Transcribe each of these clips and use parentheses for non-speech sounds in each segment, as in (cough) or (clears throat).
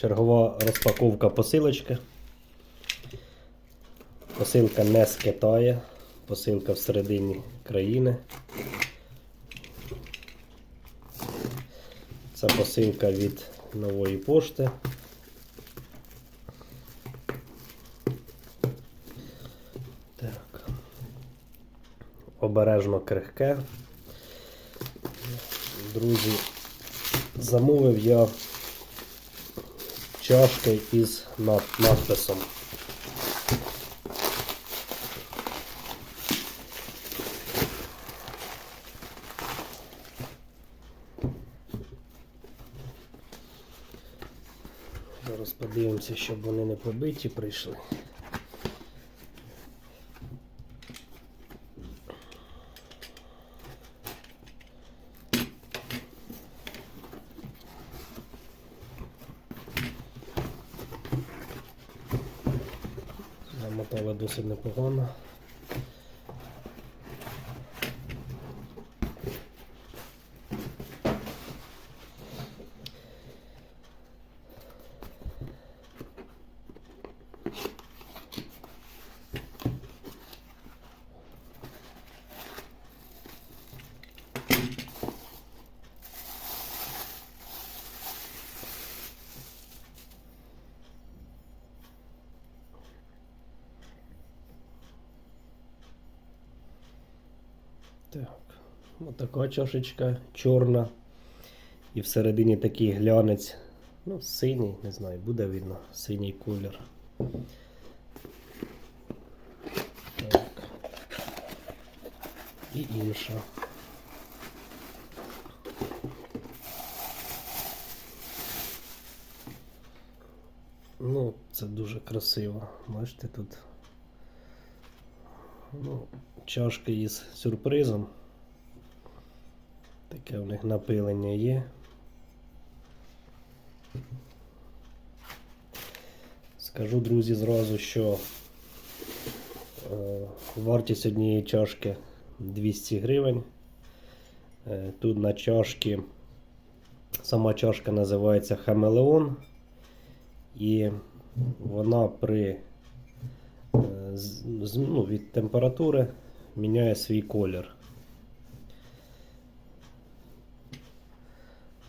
Чергова розпаковка посилочки. Посилка не з Китаю, посилка всередині країни. Це посилка від нової пошти. Так. Обережно крихке. Друзі, замовив я чашки із над- надписом. Зараз подивимося, щоб вони не побиті прийшли. Замотали досить непогано. Так, ось така чашечка чорна. І всередині такий глянець. Ну, синій, не знаю, буде видно, синій колір. Так. І інша. Ну, це дуже красиво. Бачите, тут ну, чашки із сюрпризом. Таке в них напилення є. Скажу, друзі, зразу, що е, вартість однієї чашки 200 гривень. Е, тут на чашки сама чашка називається Хамелеон. І вона при ну, від температури міняє свій колір.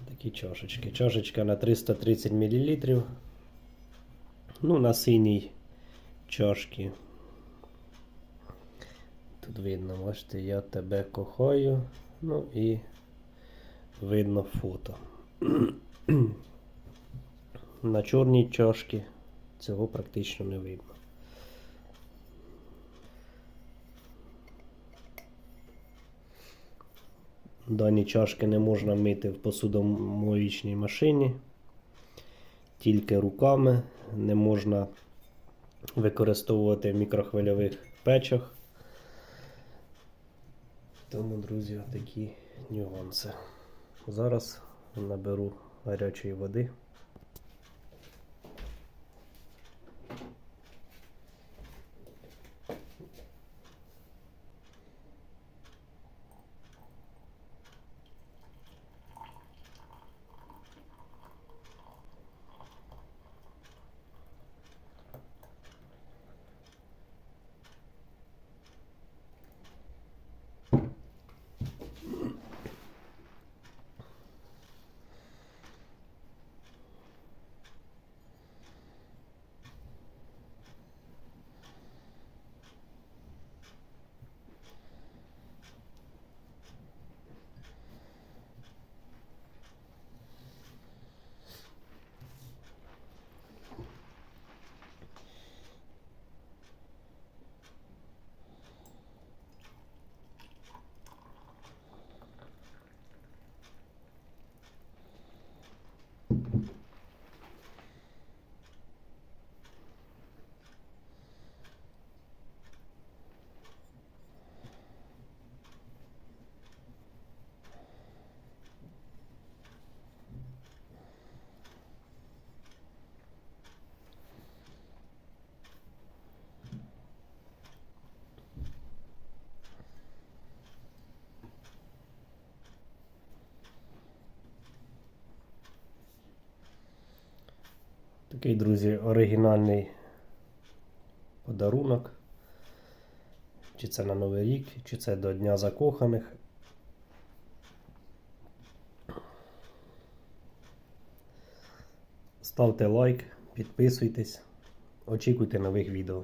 Такі чашечки. Чашечка на 330 мл. Ну, на синій чашки. Тут видно, бачите, я тебе кохаю. Ну і видно фото. (clears throat) На чорній чашці цього практично не видно. Дані чашки не можна мити в посудомоїчній машині, тільки руками, не можна використовувати в мікрохвильових печах. Тому, друзі, такі нюанси. Зараз наберу гарячої води. Такий, друзі, оригінальний подарунок. Чи це на Новий рік, чи це до Дня закоханих. Ставте лайк, підписуйтесь, очікуйте нових відео.